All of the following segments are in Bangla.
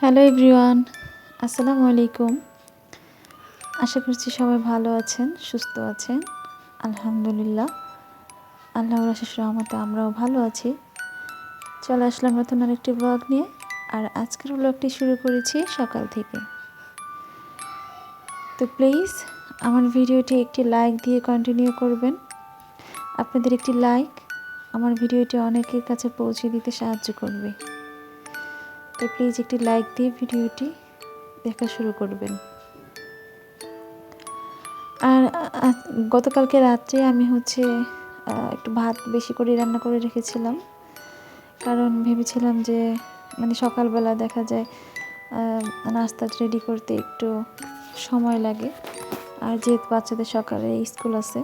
হ্যালো এভরিওয়ান আসসালামু আলাইকুম আশা করছি সবাই ভালো আছেন, সুস্থ আছেন। আলহামদুলিল্লাহ। আল্লাহর আশিস রহমতে আমরাও ভালো আছি। চলে আসলাম নতুন আরেকটি ব্লগ নিয়ে, আর আজকের ব্লগটি শুরু করেছি সকাল থেকে। তো প্লিজ আমার ভিডিওটি একটি লাইক দিয়ে কন্টিনিউ করবেন। আপনাদের একটি লাইক আমার ভিডিওটি অনেকের কাছে পৌঁছে দিতে সাহায্য করবে। তো প্লিজ একটি লাইক দিয়ে ভিডিওটি দেখা শুরু করবেন। আর গতকালকে রাত্রে আমি হচ্ছে একটু ভাত বেশি করে রান্না করে রেখেছিলাম। কারণ ভেবেছিলাম যে মানে সকালবেলা দেখা যায় নাস্তা রেডি করতে একটু সময় লাগে। আর যেহেতু বাচ্চাদের সকালে স্কুল আছে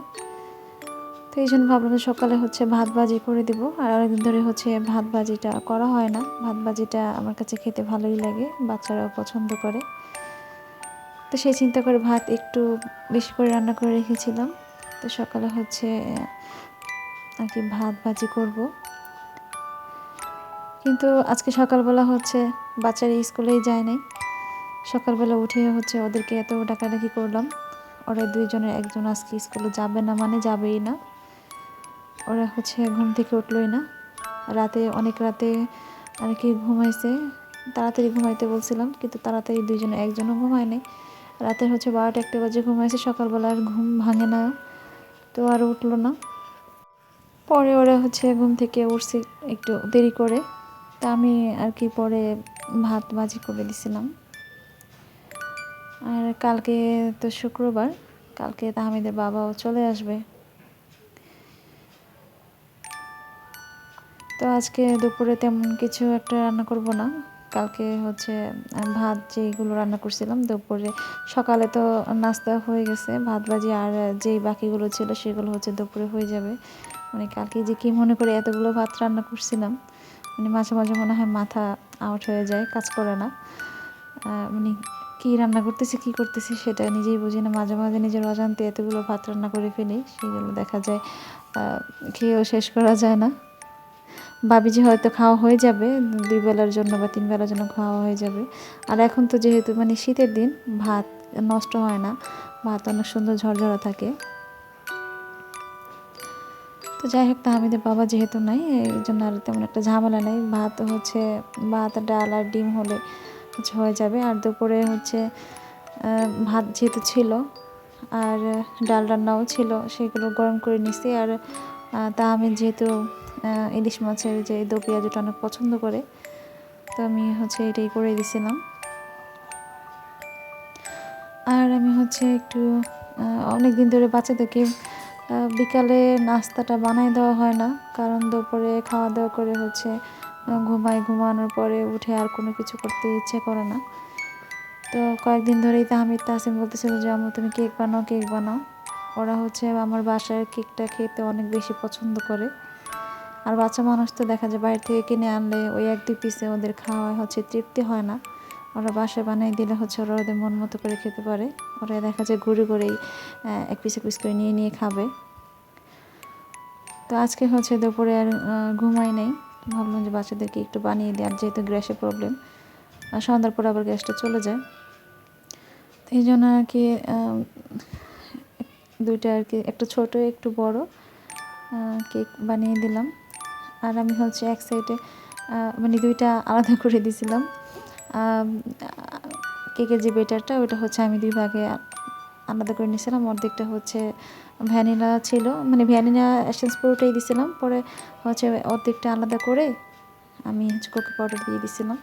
তো এই জন্য ভাবলাম সকালে হচ্ছে ভাত ভাজি করে দিব। আর অনেকদিন ধরে হচ্ছে ভাত ভাজিটা করা হয় না। ভাত ভাজিটা আমার কাছে খেতে ভালোই লাগে, বাচ্চারাও পছন্দ করে। তো সেই চিন্তা করে ভাত একটু বেশি করে রান্না করে রেখেছিলাম। তো সকালে হচ্ছে আর কি ভাত ভাজি করব। কিন্তু আজকে সকালবেলা হচ্ছে বাচ্চারা স্কুলেই যায় নাই। সকালবেলা উঠে হচ্ছে ওদেরকে এত ডাকাডাকি করলাম। ওরা দুইজনের, একজন আজকে স্কুলে যাবে না মানে যাবেই না। ওরা হচ্ছে ঘুম থেকে উঠলোই না। রাতে, অনেক রাতে আর কি ঘুমাইছে। তাড়াতাড়ি ঘুমাইতে বলছিলাম, কিন্তু তাড়াতাড়ি দুইজনে, একজনও ঘুমায় নাই। রাতে হচ্ছে বারোটা একটা বাজে ঘুমাইছে, সকালবেলা আর ঘুম ভাঙে না, তো আর উঠল না। পরে ওরা হচ্ছে ঘুম থেকে উঠছে একটু দেরি করে, তা আমি আর কি পরে ভাত ভাজি করে দিছিলাম। আর কালকে তো শুক্রবার, কালকে তাহমিদের বাবাও চলে আসবে। তো আজকে দুপুরে তেমন কিছু একটা রান্না করব না। কালকে হচ্ছে ভাত যেইগুলো রান্না করছিলাম, দুপুরে সকালে তো নাস্তা হয়ে গেছে, ভাত ভাজি আর যেই বাকিগুলো ছিল সেগুলো হচ্ছে দুপুরে হয়ে যাবে। মানে কালকে যে কি মনে করে এতগুলো ভাত রান্না করছিলাম মানে মাঝে মাঝে মনে হয় মাথা আউট হয়ে যায়, কাজ করে না। মানে কি রান্না করতেছি, কি করতেছি সেটা নিজেই বুঝি না। মাঝে মাঝে নিজের অজান্তে এতগুলো ভাত রান্না করে ফেলি, সেগুলো দেখা যায় খেয়েও শেষ করা যায় না। ভাবি যে হয়তো খাওয়া হয়ে যাবে, দুই বেলার জন্য বা তিন বেলার জন্য খাওয়া হয়ে যাবে। আর এখন তো যেহেতু মানে শীতের দিন, ভাত নষ্ট হয় না, ভাত অনেক সুন্দর ঝরঝরা থাকে। তো যাই হোক, তাহমিদের বাবা যেহেতু নাই, এই জন্য আর তেমন একটা ঝামেলা নেই। ভাত হচ্ছে, ভাত, ডাল আর ডিম হলে হচ্ছে হয়ে যাবে। আর দুপুরে হচ্ছে ভাত যেহেতু ছিল, আর ডাল রান্নাও ছিল, সেগুলো গরম করে নিছি। আর তাহমিদ যেহেতু ইলিশ মাছের যে দো পেঁয়াজটা অনেক পছন্দ করে, তো আমি হচ্ছে এটাই করে দিছিলাম। আর আমি হচ্ছে একটু অনেক দিন ধরে বাচ্চাদেরকে বিকালে নাস্তাটা বানাই দেওয়া হয় না, কারণ দুপুরে খাওয়া দাওয়া করে হচ্ছে ঘুমাই ঘুমানোর পরে উঠে আর কোনো কিছু করতে ইচ্ছে করে না। তো কয়েকদিন ধরেই তাহমিদ তাসিম বলতেছিল যে, আম্মু, তুমি কেক বানাও কেক বানাও। ওরা হচ্ছে আমার বাসার কেকটা খেতে অনেক বেশি পছন্দ করে। আর বাচ্চা মানুষ তো দেখা যায় বাইরে থেকে কিনে আনলে ওই এক দুই পিসে ওদের খাওয়া হচ্ছে তৃপ্তি হয় না। ওরা বাসায় বানিয়ে দিলে হচ্ছে ওরা ওদের মন মতো করে খেতে পারে। ওরা দেখা যায় ঘুরে ঘুরেই এক পিস এক পিস করে নিয়ে নিয়ে খাবে। তো আজকে হচ্ছে দুপুরে আর ঘুমাই নেই। ভাবলাম যে বাচ্চাদেরকে একটু বানিয়ে দিই, আর যেহেতু গ্যাসের প্রবলেম আর সন্ধ্যার পর আবার গ্যাসটা চলে যায়। তো এই জন্য আর কি দুইটা আর কি, একটা ছোট, একটু বড় কেক বানিয়ে দিলাম। আর আমি হচ্ছে এক সাইডে মানে দুইটা আলাদা করে দিয়েছিলাম কেকের যে বেটারটা ওটা হচ্ছে আমি দুই ভাগে আলাদা করে নিয়েছিলাম অর্ধেকটা হচ্ছে ভ্যানিলা ছিল মানে ভ্যানিলা এসেন্স পুরোটাই দিয়েছিলাম পরে হচ্ছে অর্ধেকটা আলাদা করে আমি হচ্ছে কোকো পাউডার দিয়ে দিয়েছিলাম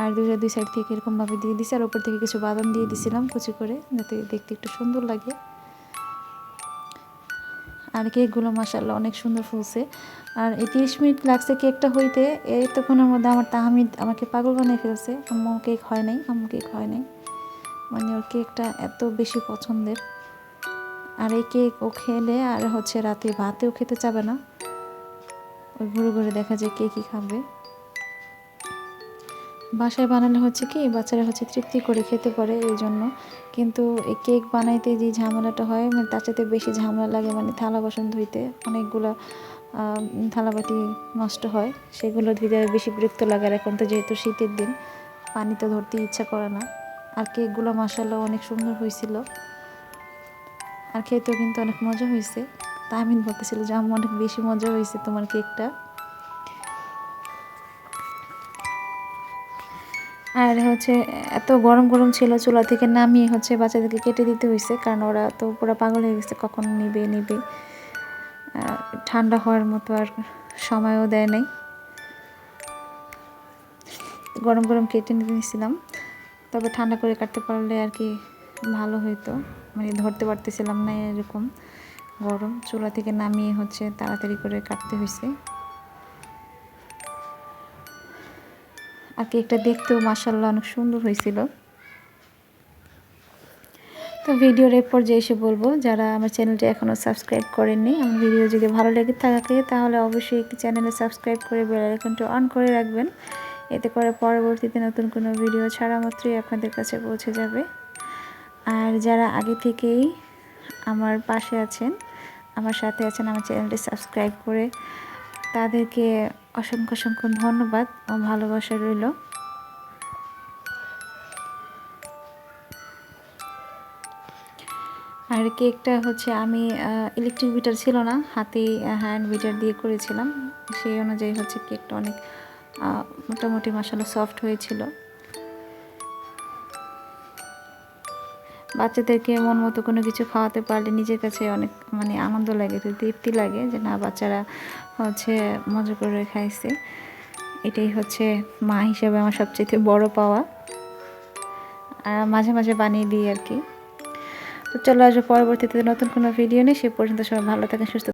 আর দুইটা দুই সাইড থেকে এরকমভাবে দিয়ে দিছি, আর ওপর থেকে কিছু বাদাম দিয়ে দিছিলাম কুচি করে, যাতে দেখতে একটু সুন্দর লাগে। আর কেকগুলো মাসাল্লাহ অনেক সুন্দর ফুলছে। আর এই তিরিশ মিনিট লাগছে কেকটা হইতে এই এতক্ষণের মধ্যে আমার তাহমিদ আমাকে পাগল বানিয়ে ফেলছে। আম্মু কেক হয় নাই, আম্মু কেক হয় নাই। মানে ওর কেকটা এত বেশি পছন্দের। আর এই কেক ও খেলে আর হচ্ছে রাতে ভাতেও খেতে চাবে না। ওই ঘুরে ঘুরে দেখা যায় কে কী খাবে। বাসায় বানালে হচ্ছে কি, বাচ্চারা হচ্ছে তৃপ্তি করে খেতে পারে এই জন্য কিন্তু এই কেক বানাইতে যে ঝামেলাটা হয় মানে তার সাথে বেশি ঝামেলা লাগে মানে থালা বাসন ধুইতে অনেকগুলো থালাবাটি নষ্ট হয়, সেগুলো ধুইতে বেশি বিরক্ত লাগে। আর এখন তো যেহেতু শীতের দিন, পানি তো ধরতে ইচ্ছা করে না। আর কেকগুলো মশালা অনেক সুন্দর হয়েছিল। আর খেতেও কিন্তু অনেক মজা হয়েছে। তা আমি বলতেছিল যে আমার অনেক বেশি মজা হয়েছে তোমার কেকটা। আর হচ্ছে, এত গরম গরম ছিল চুলা থেকে নামিয়ে হচ্ছে বাচ্চাদেরকে কেটে দিতে হয়েছে কারণ ওরা তো পুরো পাগল হয়ে গেছে, কখন নিবে নিবে। ঠান্ডা হওয়ার মতো আর সময়ও দেয় নাই। গরম গরম কেটে নিয়েছিলাম তবে ঠান্ডা করে কাটতে পারলে আর কি ভালো হইতো। মানে ধরতে পারতেছিলাম না এরকম গরম, চুলা থেকে নামিয়ে হচ্ছে তাড়াতাড়ি করে কাটতে হয়েছে আর কেকটা দেখতেও মাসাল্লাহ অনেক সুন্দর হয়েছিল। তো ভিডিওর এরপর যে এসে বলব, যারা আমার চ্যানেলটি এখনও সাবস্ক্রাইব করেননি, আমার ভিডিও যদি ভালো লেগে থাকে, তাহলে অবশ্যই একটি চ্যানেলে সাবস্ক্রাইব করে বেল আইকনটি অন করে রাখবেন। এতে করে পরবর্তীতে নতুন কোনো ভিডিও ছাড়া মাত্রই আপনাদের কাছে পৌঁছে যাবে। আর যারা আগে থেকেই আমার পাশে আছেন, আমার সাথে আছেন, আমার চ্যানেলটি সাবস্ক্রাইব করে তাদেরকে অসংখ্য অসংখ্য ধন্যবাদ ও ভালোবাসা রইল। আর কেকটা হচ্ছে আমি ইলেকট্রিক বিটার ছিল না, হাতে হ্যান্ড বিটার দিয়ে করেছিলাম। সেই অনুযায়ী হচ্ছে কেকটা অনেক মোটামুটি মশালা সফট হয়েছিল। বাচ্চাদেরকে মন মতো কোনো কিছু খাওয়াতে পারলে নিজের কাছে অনেক মানে আনন্দ লাগে তৃপ্তি লাগে যে না, বাচ্চারা হচ্ছে মজা করে খাইছে। এটাই হচ্ছে মা হিসাবে আমার সবচেয়ে বড় পাওয়া। আর মাঝে মাঝে বানিয়ে দিই আর কি। তো চলো আসব পরবর্তীতে নতুন কোনো ভিডিও নেই সে পর্যন্ত সবাই ভালো থাকেন, সুস্থ